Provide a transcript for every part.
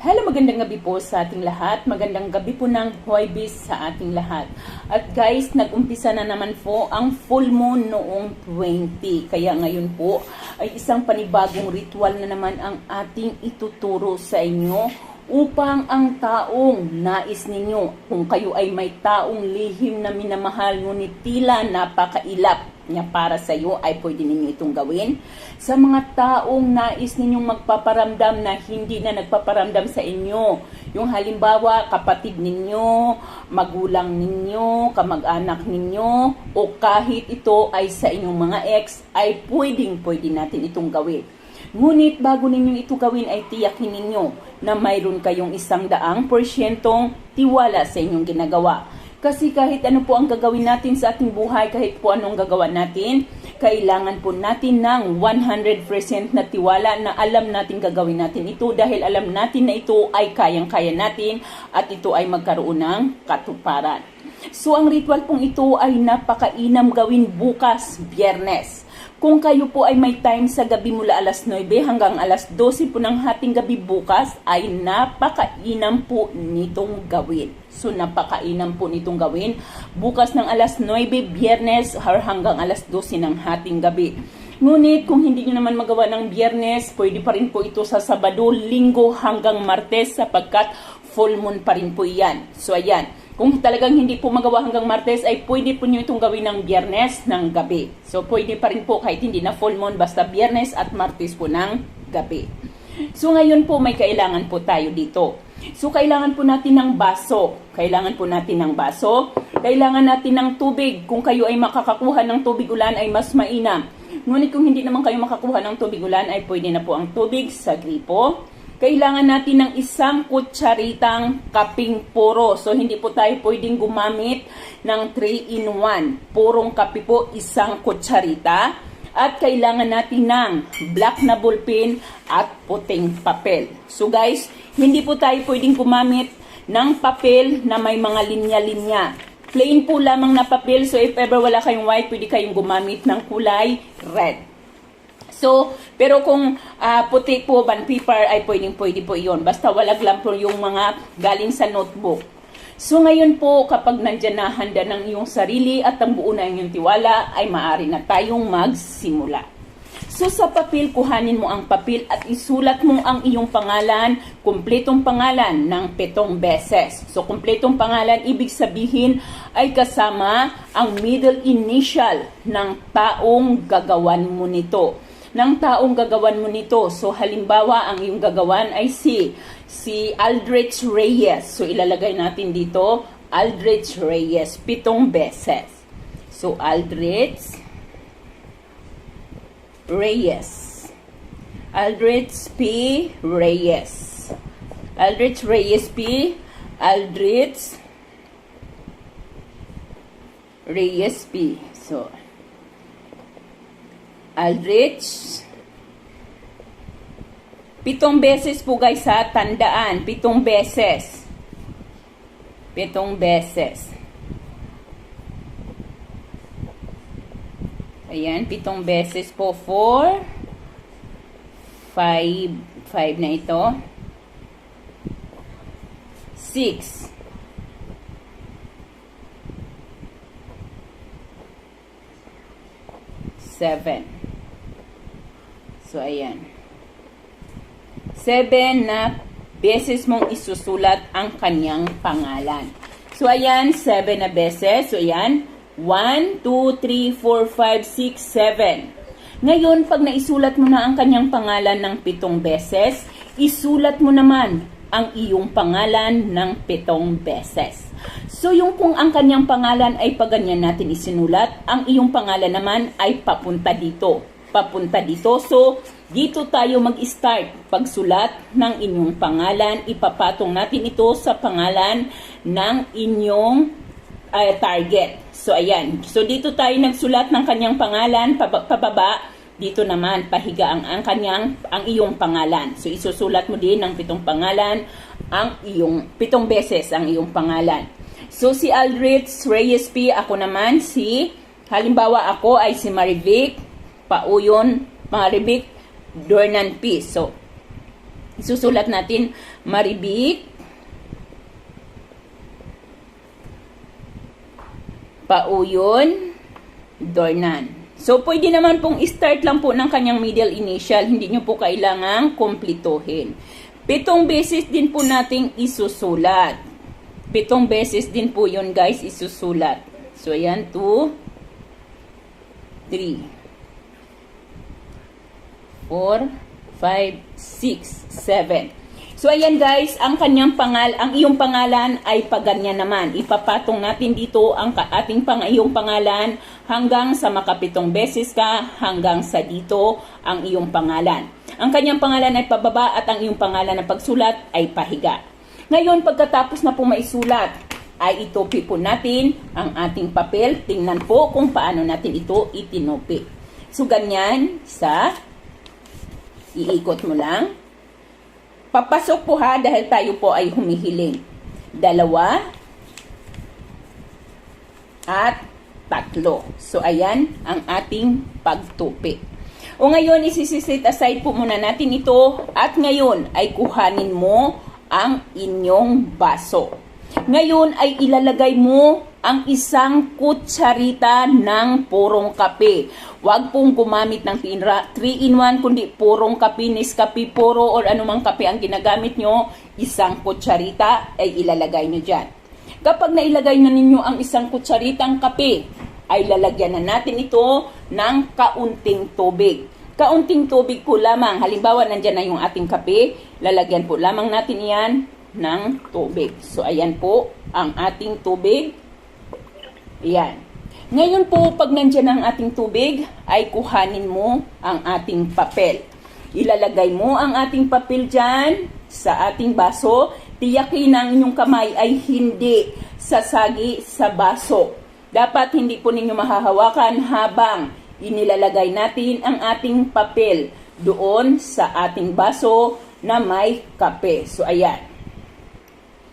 Hello, magandang gabi po sa ating lahat. Magandang gabi po ng Huwaybis sa ating lahat. At guys, nag-umpisa na naman po ang full moon noong 20. Kaya ngayon po ay isang panibagong ritual na naman ang ating ituturo sa inyo upang ang taong nais ninyo, kung kayo ay may taong lihim na minamahal ngunit tila napakailap niya para sa iyo ay pwede ninyo itong gawin. Sa mga taong nais ninyong magpaparamdam na hindi na nagpaparamdam sa inyo, yung halimbawa kapatid ninyo, magulang ninyo, kamag-anak ninyo, o kahit ito ay sa inyong mga ex, ay pwedeng pwede natin itong gawin. Ngunit bago ninyo ito gawin ay tiyakin ninyo na mayroon kayong isang daang porsyentong tiwala sa inyong ginagawa. Kasi kahit ano po ang gagawin natin sa ating buhay, kahit po anong gagawa natin, kailangan po natin ng 100% na tiwala na alam natin gagawin natin ito dahil alam natin na ito ay kayang-kaya natin at ito ay magkaroon ng katuparan. So ang ritual pong ito ay napakainam gawin bukas, biyernes. Kung kayo po ay may time sa gabi mula alas 9 hanggang alas 12 po ng hating gabi bukas, ay napakainam po nitong gawin. So napakainam po nitong gawin. Bukas ng alas 9, biyernes, hanggang alas 12 ng hating gabi. Ngunit kung hindi nyo naman magawa ng biyernes, pwede pa rin po ito sa Sabado, Linggo hanggang Martes sapagkat full moon pa rin po yan. So ayan, kung talagang hindi po magawa hanggang Martes, ay pwede po nyo itong gawin ng biyernes ng gabi. So, pwede pa rin po kahit hindi na full moon, basta biyernes at Martes po ng gabi. So, ngayon po may kailangan po tayo dito. So, kailangan po natin ng baso. Kailangan po natin ng baso. Kailangan natin ng tubig. Kung kayo ay makakakuha ng tubig ulan, ay mas mainam. Ngunit kung hindi naman kayo makakuha ng tubig ulan, ay pwede na po ang tubig sa gripo kailangan natin ng isang kutsaritang kaping puro. So, hindi po tayo pwedeng gumamit ng 3-in-1. Purong kape po, isang kutsarita. At kailangan natin ng black na ballpen at puting papel. So guys, hindi po tayo pwedeng gumamit ng papel na may mga linya-linya. Plain po lamang na papel. So if ever wala kayong white, pwede kayong gumamit ng kulay red. So, pero kung uh, puti po, band paper, ay pwedeng pwede po iyon. Basta walag lang po yung mga galing sa notebook. So, ngayon po, kapag nandyan na handa ng iyong sarili at ang buo na iyong tiwala, ay maaari na tayong magsimula. So, sa papel, kuhanin mo ang papel at isulat mo ang iyong pangalan, kumpletong pangalan ng pitong beses. So, kumpletong pangalan, ibig sabihin ay kasama ang middle initial ng taong gagawan mo nito ng taong gagawan mo nito. So, halimbawa, ang iyong gagawan ay si, si Aldrich Reyes. So, ilalagay natin dito, Aldrich Reyes, pitong beses. So, Aldrich Reyes. Aldrich P. Reyes. Aldrich Reyes P. Aldrich Reyes P. So, Aldrich. Pitong beses po guys ha, tandaan. Pitong beses. Pitong beses. Ayan, pitong beses po. Four. Five. Five na ito. Six. Seven. So, ayan. Seven na beses mong isusulat ang kanyang pangalan. So, ayan, seven na beses. So, ayan, 1, 2, 3, 4, 5, 6, 7. Ngayon, pag naisulat mo na ang kanyang pangalan ng pitong beses, isulat mo naman ang iyong pangalan ng pitong beses. So, yung kung ang kanyang pangalan ay paganyan natin isinulat, ang iyong pangalan naman ay papunta dito papunta dito. So, dito tayo mag-start pagsulat ng inyong pangalan. Ipapatong natin ito sa pangalan ng inyong uh, target. So, ayan. So, dito tayo nagsulat ng kanyang pangalan, pababa. Dito naman, pahiga ang, ang kanyang, ang iyong pangalan. So, isusulat mo din ng pitong pangalan, ang iyong, pitong beses ang iyong pangalan. So, si Aldrich Reyes P. Ako naman si, halimbawa ako ay si Marivic Pauyon, Maribik, Dornan P. So, Isusulat natin Maribik Pauyon Dornan. So, pwede naman pong start lang po ng kanyang middle initial. Hindi nyo po kailangang kumplituhin. Pitong beses din po nating isusulat. Pitong beses din po yun guys isusulat. So, ayan, 2, 3, 4, 5, 6, 7. So ayan guys, ang kanyang pangal, ang iyong pangalan ay paganyan naman. Ipapatong natin dito ang ating pang iyong pangalan hanggang sa makapitong beses ka hanggang sa dito ang iyong pangalan. Ang kanyang pangalan ay pababa at ang iyong pangalan na pagsulat ay pahiga. Ngayon pagkatapos na po maisulat, ay itopi po natin ang ating papel. Tingnan po kung paano natin ito itinopi. So ganyan, sa iikot mo lang. Papasok po ha dahil tayo po ay humihiling. Dalawa at tatlo. So ayan ang ating pagtupi. O ngayon isisisit aside po muna natin ito at ngayon ay kuhanin mo ang inyong baso. Ngayon ay ilalagay mo ang isang kutsarita ng purong kape. Huwag pong gumamit ng 3-in-1 kundi purong kape, Nescafe puro or anumang kape ang ginagamit nyo, isang kutsarita ay ilalagay nyo dyan. Kapag nailagay na ninyo ang isang kutsaritang kape, ay lalagyan na natin ito ng kaunting tubig. Kaunting tubig po lamang. Halimbawa, nandyan na yung ating kape, lalagyan po lamang natin yan ng tubig. So, ayan po ang ating tubig. Ayan. Ngayon po, pag nandyan ang ating tubig, ay kuhanin mo ang ating papel. Ilalagay mo ang ating papel dyan sa ating baso. Tiyakin ang inyong kamay ay hindi sasagi sa baso. Dapat hindi po ninyo mahahawakan habang inilalagay natin ang ating papel doon sa ating baso na may kape. So, ayan.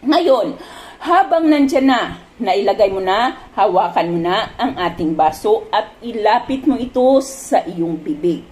Ngayon, habang nandyan na, nailagay mo na, hawakan mo na ang ating baso at ilapit mo ito sa iyong bibig.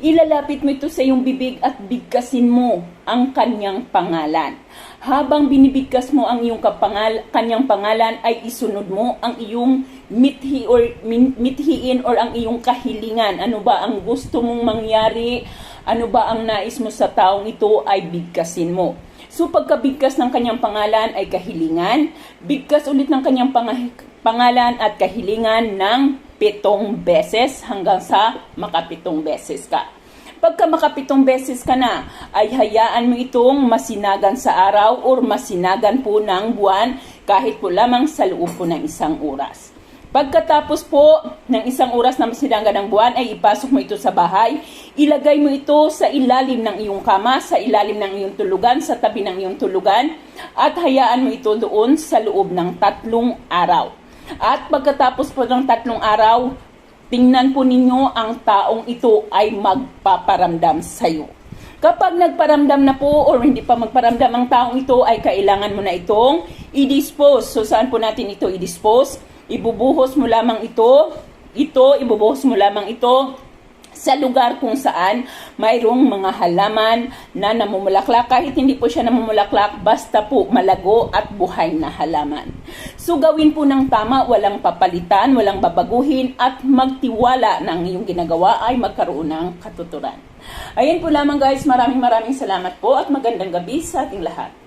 Ilalapit mo ito sa iyong bibig at bigkasin mo ang kanyang pangalan. Habang binibigkas mo ang iyong kapangal, kanyang pangalan ay isunod mo ang iyong mithi or mithiin or ang iyong kahilingan. Ano ba ang gusto mong mangyari? Ano ba ang nais mo sa taong ito ay bigkasin mo. So pagkabigkas ng kanyang pangalan ay kahilingan, bigkas ulit ng kanyang pang- pangalan at kahilingan ng pitong beses hanggang sa makapitong beses ka. Pagka makapitong beses ka na, ay hayaan mo itong masinagan sa araw or masinagan po ng buwan kahit po lamang sa loob po ng isang oras. Pagkatapos po ng isang oras na masinagan ng buwan, ay ipasok mo ito sa bahay. Ilagay mo ito sa ilalim ng iyong kama, sa ilalim ng iyong tulugan, sa tabi ng iyong tulugan, at hayaan mo ito doon sa loob ng tatlong araw. At pagkatapos po ng tatlong araw, tingnan po ninyo ang taong ito ay magpaparamdam sa iyo. Kapag nagparamdam na po or hindi pa magparamdam ang taong ito, ay kailangan mo na itong i-dispose. So saan po natin ito i-dispose? Ibubuhos mo lamang ito, ito, ibubuhos mo lamang ito sa lugar kung saan mayroong mga halaman na namumulaklak. Kahit hindi po siya namumulaklak, basta po malago at buhay na halaman. So gawin po ng tama, walang papalitan, walang babaguhin at magtiwala na ang iyong ginagawa ay magkaroon ng katuturan. Ayan po lamang guys, maraming maraming salamat po at magandang gabi sa ating lahat.